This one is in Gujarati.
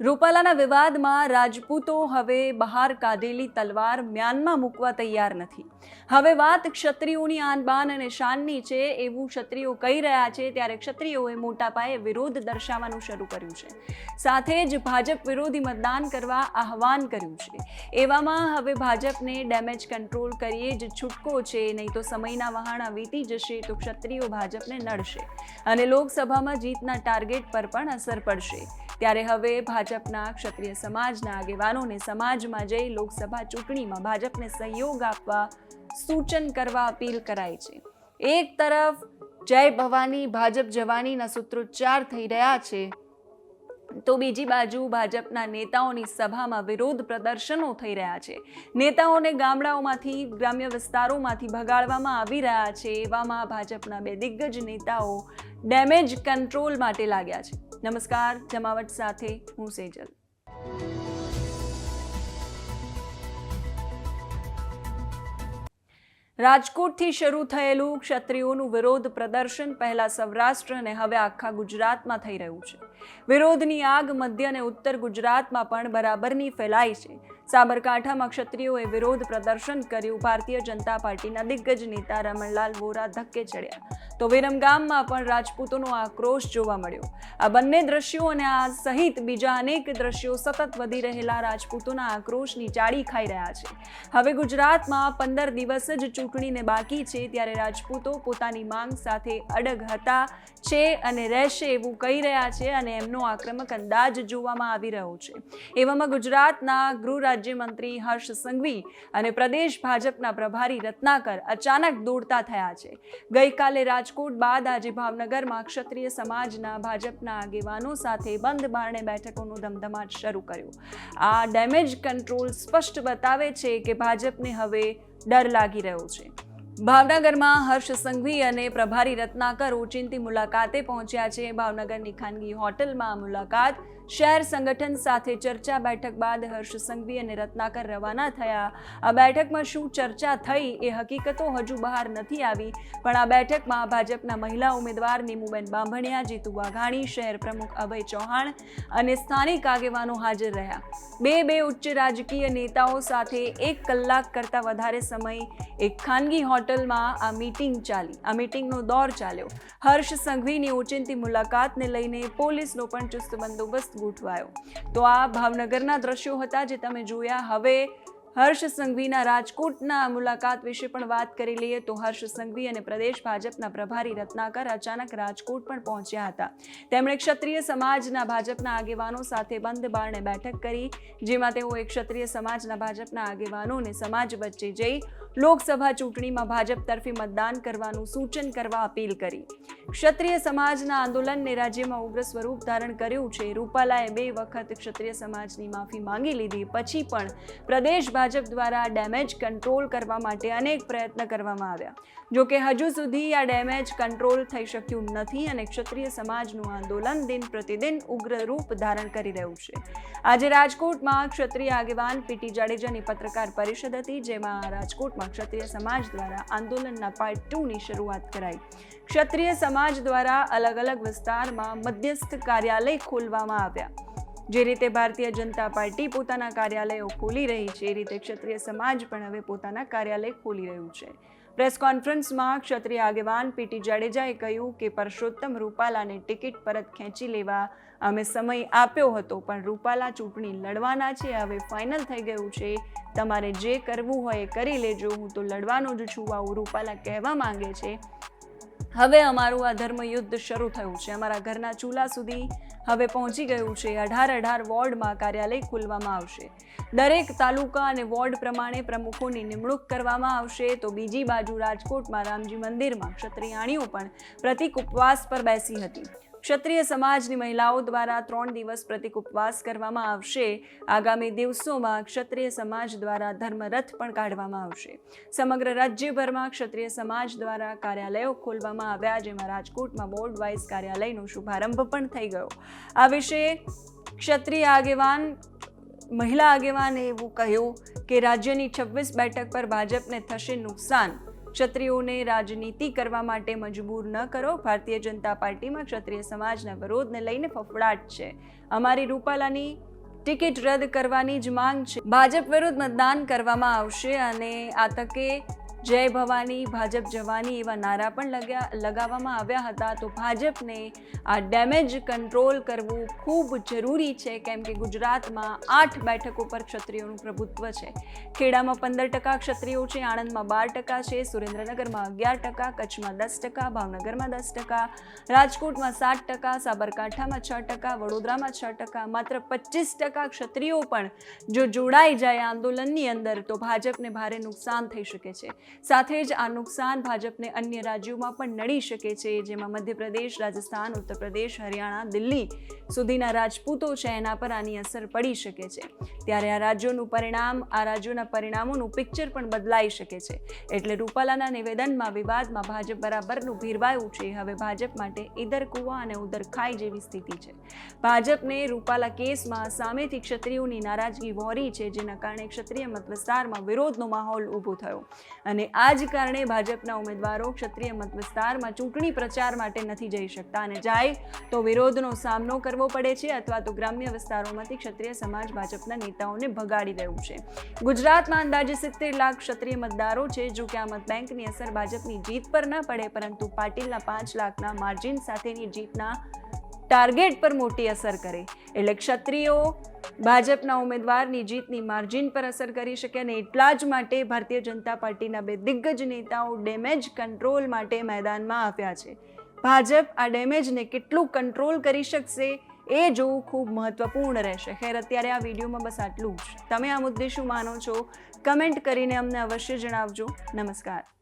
રૂપાલાના વિવાદમાં રાજપૂતો હવે બહાર કાઢેલી તલવાર મ્યાનમાં મૂકવા તૈયાર નથી. હવે વાત ક્ષત્રિયોની આનબાન અને શાનની છે એવું ક્ષત્રિયો કહી રહ્યા છે, ત્યારે ક્ષત્રિયોએ મોટા પાયે વિરોધ દર્શાવવાનું શરૂ કર્યું છે. સાથે જ ભાજપ વિરોધી મતદાન કરવા આહવાન કર્યું છે. એવામાં હવે ભાજપને ડેમેજ કંટ્રોલ કરીએ જ છૂટકો છે, નહીં તો સમયના વહાણા વીતી જશે તો ક્ષત્રિયો ભાજપને નડશે. અને લોકસભામાં જીતના ટાર્ગેટ પર પણ અસર પડશે. ત્યારે હવે ભાજપના ક્ષત્રિય સમાજના આગેવાનોને સમાજમાં જઈ લોકસભા ચૂંટણીમાં ભાજપને સહયોગ આપવા સૂચન કરવા અપીલ કરાઈ છે. એક તરફ જય ભવાની, ભાજપ જવાનીના સૂત્રોચ્ચાર થઈ રહ્યા છે, તો બીજી બાજુ ભાજપના નેતાઓની સભામાં વિરોધ પ્રદર્શનો થઈ રહ્યા છે. નેતાઓને ગામડાઓમાંથી, ગ્રામ્ય વિસ્તારોમાંથી ભગાડવામાં આવી રહ્યા છે, એવામાં ભાજપના બે દિગ્ગજ નેતાઓ ડેમેજ કંટ્રોલ માટે લાગ્યા છે. નમસ્કાર, જમાવટ સાથે હું સેજલ. રાજકોટથી શરૂ થયેલું ક્ષત્રિયોનું વિરોધ પ્રદર્શન પહેલા સૌરાષ્ટ્ર અને હવે આખા ગુજરાતમાં થઈ રહ્યું છે. વિરોધની આગ મધ્ય અને ઉત્તર ગુજરાતમાં પણ બરાબરની ફેલાઈ છે. સાબરકાંઠામાં ક્ષત્રિયોએ વિરોધ પ્રદર્શન કર્યું. ભારતીય જનતા પાર્ટીના દિગ્ગજ નેતા રમણલાલ વોરા ધક્કે ચડ્યા. તો વિરમગામમાં પણ રાજપૂતોનો આક્રોશ જોવા મળ્યો. આ બંને દ્રશ્યો અને આ સહિત બીજા અનેક દ્રશ્યો સતત વધી રહેલા રાજપૂતોના આક્રોશની ચાળી ખાઈ રહ્યા છે. હવે ગુજરાતમાં પંદર દિવસ જ ચૂંટણીને બાકી છે ત્યારે રાજપૂતો પોતાની માંગ સાથે અડગ હતા છે અને રહેશે એવું કહી રહ્યા છે અને એમનો આક્રમક અંદાજ જોવામાં આવી રહ્યો છે. એવામાં ગુજરાતના ગૃહ રાજ્યમંત્રી હર્ષ સંઘવી અને પ્રદેશ ભાજપના પ્રભારી રત્નાકર અચાનક દોડતા થયા છે. ગઈકાલે રાજકોટ બાદ આજે ભાવનગરમાં ક્ષત્રિય સમાજના ભાજપના આગેવાનો સાથે બંધ બારણે બેઠકોનો ધમધમાટ શરૂ કર્યો. આ ડેમેજ કંટ્રોલ સ્પષ્ટ બતાવે છે કે ભાજપને હવે ડર લાગી રહ્યો છે. ભાવનગરમાં હર્ષ સંઘવી અને પ્રભારી રત્નાકર ઓચિંતી મુલાકાતે પહોંચ્યા છે. ભાવનગરની ખાનગી હોટલમાં મુલાકાત. શહેર સંગઠન સાથે ચર્ચા બેઠક બાદ હર્ષ સંઘવી અને રત્નાકર રવાના થયા. આ બેઠકમાં શું ચર્ચા થઈ એ હકીકતો હજુ બહાર નથી આવી, પણ આ બેઠકમાં ભાજપના મહિલા ઉમેદવાર નીમુબેન બાંભણિયા, જીતુ વાઘાણી, શહેર પ્રમુખ અભય ચૌહાણ અને સ્થાનિક આગેવાનો હાજર રહ્યા. બે બે ઉચ્ચ રાજકીય નેતાઓ સાથે એક કલાક કરતાં વધારે સમય એક ખાનગી હોટલમાં આ મીટિંગ ચાલી. આ મીટિંગનો દોર ચાલ્યો. હર્ષ સંઘવીની ઓચિંતી મુલાકાતને લઈને પોલીસનો પણ ચુસ્ત બંદોબસ્ત ગોઠવાયો. તો આ ભાવનગરના દ્રશ્યો હતા જે તમે જોયા. હવે હર્ષ સંઘવીના રાજકોટના મુલાકાત વિશે પણ વાત કરી લઈએ તો હર્ષ સંઘવી અને પ્રદેશ ભાજપના પ્રભારી રત્નાકર અચાનક રાજકોટ પણ પહોંચ્યા હતા. તેમણે ક્ષત્રિય સમાજના ભાજપના આગેવાનો સાથે બંધ બારણે બેઠક કરી, જેમાં તેઓએ ક્ષત્રિય સમાજના ભાજપના આગેવાનોને સમાજ વચ્ચે જઈ લોકસભા ચૂંટણીમાં ભાજપ તરફી મતદાન કરવાનું સૂચન કરવા અપીલ કરી. ક્ષત્રિય સમાજના આંદોલનને રાજ્યમાં ઉગ્ર સ્વરૂપ ધારણ કર્યું છે. રૂપાલાએ બે વખત ક્ષત્રિય સમાજની માફી માંગી લીધી. પછી પણ પ્રદેશ ભાજપ દ્વારા ડેમેજ કંટ્રોલ કરવા માટે અનેક પ્રયત્ન કરવામાં આવ્યા. જોકે હજુ સુધી આ ડેમેજ કંટ્રોલ થઈ શક્યું નથી અને ક્ષત્રિય સમાજનું આંદોલન દિન પ્રતિદિન ઉગ્ર રૂપ ધારણ કરી રહ્યું છે. આજે રાજકોટમાં ક્ષત્રિય આગેવાન પીટી જાડેજાની પત્રકાર પરિષદ હતી, જેમાં રાજકોટમાં ક્ષત્રિય સમાજ દ્વારા આંદોલનના પાર્ટ ટુની શરૂઆત કરાઈ. ક્ષત્રિય સમાજ દ્વારા અલગ અલગ વિસ્તારમાં મધ્યસ્થ કાર્યાલય ખોલવામાં આવ્યા. જે રીતે ભારતીય જનતા પાર્ટી પોતાના કાર્યાલયો ખોલી રહી છે, એ રીતે ક્ષત્રિય સમાજ પણ હવે પોતાના કાર્યાલય ખોલી રહ્યું છે. પ્રેસ કોન્ફરન્સમાં ક્ષત્રિય આગેવાન પીટી જાડેજાએ કહ્યું કે પરસોત્તમ રૂપાલાને ટિકિટ પરત ખેંચી લેવા અમે સમય આપ્યો હતો, પણ રૂપાલા ચૂંટણી લડવાના છે, હવે ફાઇનલ થઈ ગયું છે. તમારે જે કરવું હોય એ કરી લેજો, હું તો લડવાનો જ છું, આવું રૂપાલા કહેવા માંગે છે. હવે અમારું આ ધર્મયુદ્ધ શરૂ થયું છે. અમારા ઘરના ચૂલા સુધી હવે પહોંચી ગયું છે. અઢાર અઢાર વોર્ડમાં કાર્યાલય ખોલવામાં આવશે. દરેક તાલુકા અને વોર્ડ પ્રમાણે પ્રમુખોની નિમણૂક કરવામાં આવશે. તો બીજી બાજુ રાજકોટમાં રામજી મંદિરમાં ક્ષત્રિયાણીઓ પણ પ્રતિક ઉપવાસ પર બેસી હતી. ક્ષત્રિય સમાજની મહિલાઓ દ્વારા ત્રણ દિવસ પ્રતિક ઉપવાસ કરવામાં આવશે. આગામી દિવસોમાં ક્ષત્રિય સમાજ દ્વારા ધર્મરથ પણ કાઢવામાં આવશે. સમગ્ર રાજ્યભરમાં ક્ષત્રિય સમાજ દ્વારા કાર્યાલયો ખોલવામાં આવ્યા, જેમાં રાજકોટમાં બોર્ડ વાઇઝ કાર્યાલયનો શુભારંભ પણ થઈ ગયો. આ વિશે ક્ષત્રિય આગેવાન, મહિલા આગેવાને એવું કહ્યું કે રાજ્યની છવ્વીસ બેઠક પર ભાજપને થશે નુકસાન. ક્ષત્રિયોને રાજનીતિ કરવા માટે મજબૂર ન કરો. ભારતીય જનતા પાર્ટીમાં ક્ષત્રિય સમાજના વિરોધને લઈને ફફડાટ છે. અમારી રૂપાલાની ટિકિટ રદ કરવાની જ માંગ છે. ભાજપ વિરુદ્ધ મતદાન કરવામાં આવશે અને આ તકે જય ભવાની, ભાજપ જવાની એવા નારા પણ લગ્યા, લગાવવામાં આવ્યા હતા. તો ભાજપને આ ડેમેજ કંટ્રોલ કરવું ખૂબ જરૂરી છે, કેમ કે ગુજરાતમાં આઠ બેઠકો પર ક્ષત્રિયોનું પ્રભુત્વ છે. ખેડામાં પંદર ટકા ક્ષત્રિયો છે, આણંદમાં બાર ટકા છે, સુરેન્દ્રનગરમાં અગિયાર ટકા, કચ્છમાં દસ ટકા, ભાવનગરમાં દસ ટકા, રાજકોટમાં સાત ટકા, સાબરકાંઠામાં છ ટકા, વડોદરામાં છ ટકા, માત્ર પચીસ ટકા ક્ષત્રિયો પણ જો જોડાઈ જાય આંદોલનની અંદર, તો ભાજપને ભારે નુકસાન થઈ શકે છે. સાથે જ આ નુકસાન ભાજપને અન્ય રાજ્યોમાં પણ નડી શકે છે, જેમાં મધ્યપ્રદેશ, રાજસ્થાન ઉત્તર હરિયાણા, દિલ્હી સુધીના રાજપૂતો છે, એના પર આની અસર પડી શકે છે. ત્યારે આ રાજ્યોનું પરિણામ, આ રાજ્યોના પરિણામોનું પિક્ચર પણ બદલાઈ શકે છે. એટલે રૂપાલાના નિવેદનમાં, વિવાદમાં ભાજપ બરાબરનું ભીરવાયું છે. હવે ભાજપ માટે ઈદર કુવા અને ઉધર ખાઈ જેવી સ્થિતિ છે. ભાજપને રૂપાલા કેસમાં સામેથી ક્ષત્રિયોની નારાજગી વહોરી છે, જેના કારણે ક્ષત્રિય મત વિસ્તારમાં વિરોધનો માહોલ ઊભો થયો. અને આ જ કારણે ભાજપના ઉમેદવારો ક્ષત્રિય મત વિસ્તારમાં ચૂંટણી પ્રચાર માટે નથી જઈ શકતા અને જાય તો વિરોધનો સામનો કરવો પડે છે અથવા તો ગ્રામ્ય વિસ્તારોમાંથી ક્ષત્રિય સમાજ ભાજપના નેતાઓને ભગાડી રહ્યું છે. ગુજરાતમાં અંદાજે સિત્તેર લાખ ક્ષત્રિય મતદારો છે જો કે આ મત બેંકની અસર ભાજપની જીત પર ન પડે, પરંતુ પાટીલના પાંચ લાખના માર્જિન સાથેની જીતના ટાર્ગેટ પર મોટી અસર કરે. એટલે ક્ષત્રિયો ભાજપના ઉમેદવારની જીતની માર્જિન પર અસર કરી શકે અને એટલા જ માટે ભારતીય જનતા પાર્ટીના બે દિગ્ગજ નેતાઓ ડેમેજ કંટ્રોલ માટે મેદાનમાં આવ્યા છે. ભાજપ આ ડેમેજને કેટલું કંટ્રોલ કરી શકશે એ જોવું ખૂબ મહત્વપૂર્ણ રહેશે. ખેર, અત્યારે આ વિડીયોમાં બસ આટલું જ. તમે આ મુદ્દે શું માનો છો? કમેન્ટ કરીને અમને અવશ્ય જણાવજો. નમસ્કાર.